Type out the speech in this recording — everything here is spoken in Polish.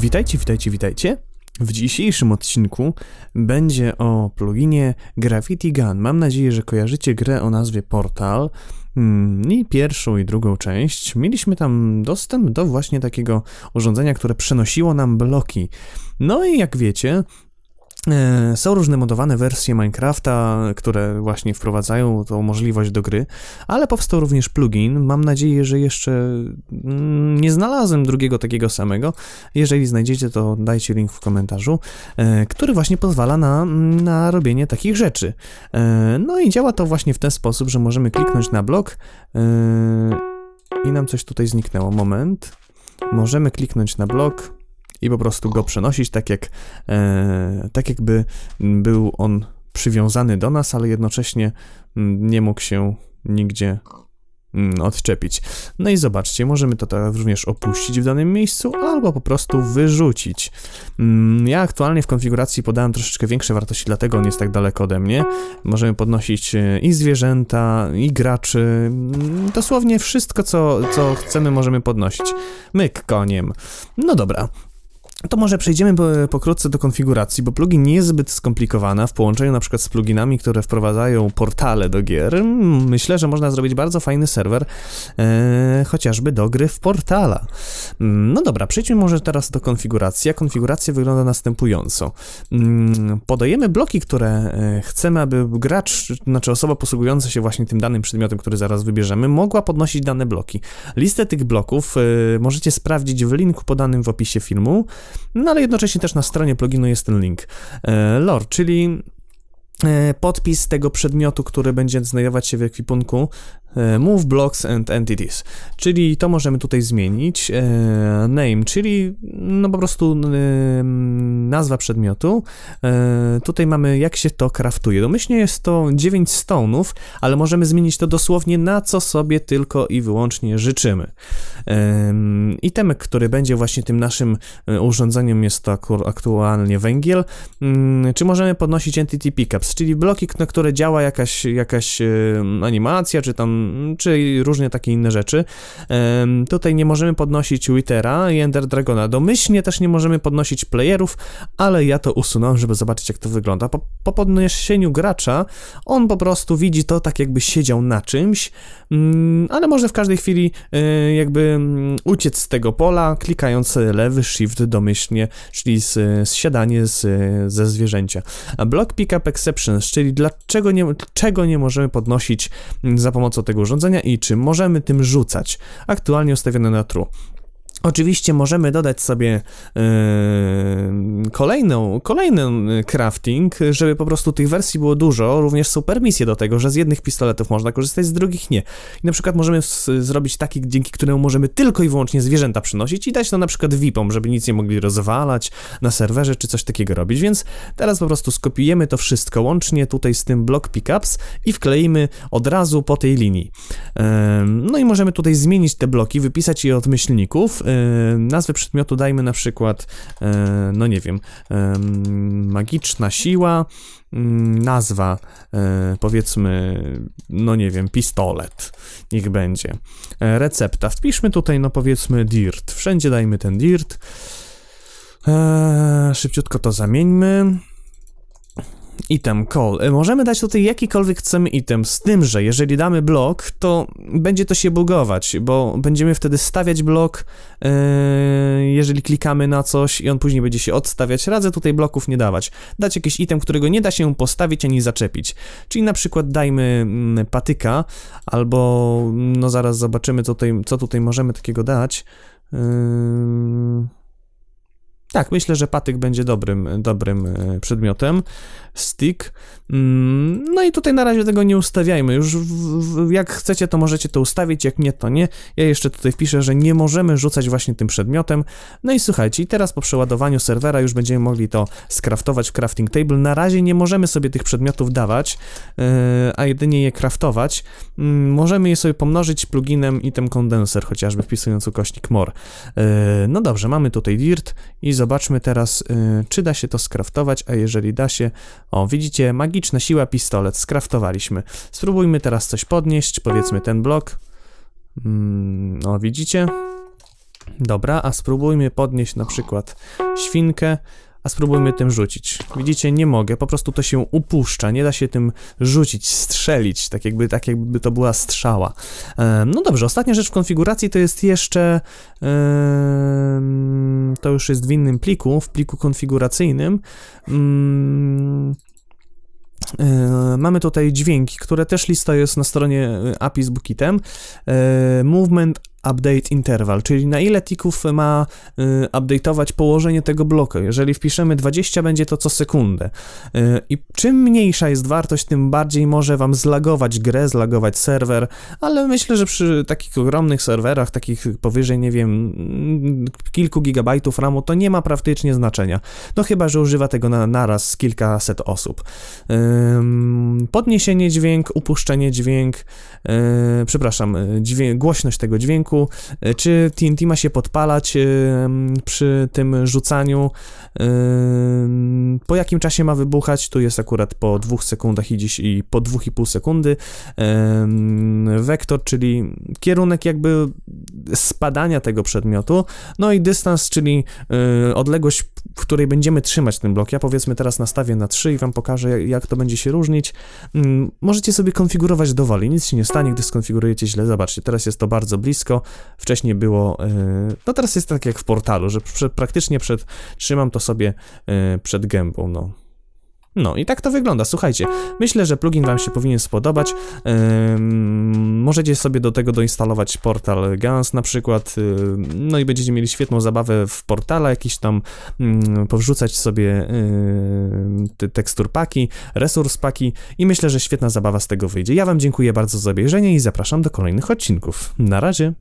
Witajcie, witajcie, witajcie. W dzisiejszym odcinku będzie o pluginie Graffiti Gun. Mam nadzieję, że kojarzycie grę o nazwie Portal. Mm, I pierwszą i drugą część. Mieliśmy tam dostęp do właśnie takiego urządzenia, które przenosiło nam bloki. No i jak wiecie, Są różne modowane wersje Minecrafta, które właśnie wprowadzają tą możliwość do gry, ale powstał również plugin. Mam nadzieję, że jeszcze mm, nie znalazłem drugiego takiego samego. Jeżeli znajdziecie, to dajcie link w komentarzu, e, który właśnie pozwala na, na robienie takich rzeczy. E, No i działa to właśnie w ten sposób, że możemy kliknąć na blok e, i nam coś tutaj zniknęło. Moment. Możemy kliknąć na blok i po prostu go przenosić, tak jak, e, tak jakby był on przywiązany do nas, ale jednocześnie mm, nie mógł się nigdzie mm, odczepić. No i zobaczcie, możemy to teraz również opuścić w danym miejscu, albo po prostu wyrzucić. Mm, Ja aktualnie w konfiguracji podałem troszeczkę większe wartości, dlatego on jest tak daleko ode mnie. Możemy podnosić e, i zwierzęta, i graczy, dosłownie wszystko, co, co chcemy, możemy podnosić. Myk koniem. No dobra, to może przejdziemy po, pokrótce do konfiguracji, bo plugin nie jest zbyt skomplikowana w połączeniu na przykład z pluginami, które wprowadzają portale do gier. Myślę, że można zrobić bardzo fajny serwer, e, chociażby do gry w portala. Mm, No dobra, przejdźmy może teraz do konfiguracji. A konfiguracja wygląda następująco. Mm, Podajemy bloki, które e, chcemy, aby gracz, znaczy osoba posługująca się właśnie tym danym przedmiotem, który zaraz wybierzemy, mogła podnosić dane bloki. Listę tych bloków e, możecie sprawdzić w linku podanym w opisie filmu. No ale jednocześnie też na stronie pluginu jest ten link. E, lore, czyli e, podpis tego przedmiotu, który będzie znajdować się w ekwipunku e, Move Blocks and Entities, czyli to możemy tutaj zmienić. Name, czyli no po prostu nazwa przedmiotu. Tutaj mamy jak się to kraftuje. Domyślnie jest to 9 stone'ów, ale możemy zmienić to dosłownie na co sobie tylko i wyłącznie życzymy. Em, Itemek, który będzie właśnie tym naszym e, urządzeniem jest to aktualnie węgiel. Mm, Czy możemy podnosić entity pickups, czyli bloki, na które działa jakaś, jakaś e, animacja, czy tam, czy różne takie inne rzeczy. Tutaj nie możemy podnosić Withera i Ender Dragona. Domyślnie też nie możemy podnosić playerów, ale ja to usunąłem, żeby zobaczyć jak to wygląda. Po, po podniesieniu gracza on po prostu widzi to tak jakby siedział na czymś, mm, ale może w każdej chwili e, jakby mm, uciec tego pola, klikając lewy shift domyślnie, czyli z, zsiadanie z, ze zwierzęcia. A block pickup exceptions, czyli dlaczego nie, czego nie możemy podnosić za pomocą tego urządzenia i czy możemy tym rzucać. Aktualnie ustawione na true. Oczywiście możemy dodać sobie yy, kolejną, kolejny crafting, żeby po prostu tych wersji było dużo. Również są permisje do tego, że z jednych pistoletów można korzystać, z drugich nie. I na przykład możemy zrobić taki, dzięki któremu możemy tylko i wyłącznie zwierzęta przynosić i dać to na przykład VIP-om, żeby nic nie mogli rozwalać na serwerze czy coś takiego robić. Więc teraz po prostu skopiujemy to wszystko łącznie tutaj z tym block pickups i wkleimy od razu po tej linii. Em, No i możemy tutaj zmienić te bloki, wypisać je od myślników. Em, Nazwę przedmiotu dajmy na przykład, e, no nie wiem, em, magiczna siła, mm, nazwa, e, powiedzmy, no nie wiem, pistolet, niech będzie. E, Recepta, wpiszmy tutaj, no powiedzmy dirt, wszędzie dajmy ten dirt. E, Szybciutko to zamieńmy. Item call. E, Możemy dać tutaj jakikolwiek chcemy item, z tym, że jeżeli damy blok, to będzie to się bugować, bo będziemy wtedy stawiać blok, e, jeżeli klikamy na coś i on później będzie się odstawiać. Radzę tutaj bloków nie dawać. Dać jakiś item, którego nie da się postawić ani zaczepić. Czyli na przykład dajmy mm, patyka, albo no zaraz zobaczymy, co tutaj, co tutaj możemy takiego dać. Ym, tak, myślę, że patyk będzie dobrym, dobrym e, przedmiotem. Stick. Mm, No i tutaj na razie tego nie ustawiajmy. Już w, jak chcecie, to możecie to ustawić, jak nie, to nie. Ja jeszcze tutaj wpiszę, że nie możemy rzucać właśnie tym przedmiotem. No i słuchajcie, i teraz po przeładowaniu serwera już będziemy mogli to skraftować w crafting table. Na razie nie możemy sobie tych przedmiotów dawać, e, a jedynie je craftować. Mm, Możemy je sobie pomnożyć pluginem item condenser, chociażby wpisując ukośnik more. E, No dobrze, mamy tutaj dirt i zobaczmy teraz, e, czy da się to skraftować, a jeżeli da się, o widzicie, magiczna siła pistolet, skraftowaliśmy. Spróbujmy teraz coś podnieść, powiedzmy ten blok. Mm, O, widzicie? Dobra, a spróbujmy podnieść na przykład świnkę, a spróbujmy tym rzucić. Widzicie, nie mogę, po prostu to się upuszcza, nie da się tym rzucić, strzelić, tak jakby, tak jakby to była strzała. No dobrze, ostatnia rzecz w konfiguracji to jest jeszcze, to już jest w innym pliku, w pliku konfiguracyjnym. Mm, e, Mamy tutaj dźwięki, które też lista jest na stronie e, API z Bookitem. E, Movement Update Interval, czyli na ile tików ma y, update'ować położenie tego bloku. Jeżeli wpiszemy 20, będzie to co sekundę. Y, I czym mniejsza jest wartość, tym bardziej może wam zlagować grę, zlagować serwer, ale myślę, że przy takich ogromnych serwerach, takich powyżej, nie wiem, mm, kilku gigabajtów RAMu, to nie ma praktycznie znaczenia. No chyba, że używa tego na naraz kilkaset osób. Ym, podniesienie dźwięk, upuszczenie dźwięk, yy, przepraszam, yy, dźwięk, głośność tego dźwięku, yy, czy TNT ma się podpalać yy, przy tym rzucaniu, yy, po jakim czasie ma wybuchać, tu jest akurat po dwóch sekundach i dziś i po dwóch i pół sekundy, wektor, czyli kierunek jakby spadania tego przedmiotu, no i dystans, czyli odległość, w której będziemy trzymać ten blok. Ja powiedzmy teraz nastawię na 3 i wam pokażę, jak, jak to będzie się różnić. Mm, Możecie sobie konfigurować dowoli, nic się nie stanie, gdy skonfigurujecie źle. Zobaczcie, teraz jest to bardzo blisko, wcześniej było, yy, no teraz jest tak jak w portalu, że prze, praktycznie przed, trzymam to sobie yy, przed gębą, no. No i tak to wygląda. Słuchajcie, myślę, że plugin Wam się powinien spodobać. Ym, możecie sobie do tego doinstalować portal Gans na przykład. no i będziecie mieli świetną zabawę w portala, jakiś tam ym, powrzucać sobie te tekstur paki, resurs paki i myślę, że świetna zabawa z tego wyjdzie. Ja Wam dziękuję bardzo za obejrzenie i zapraszam do kolejnych odcinków. Na razie.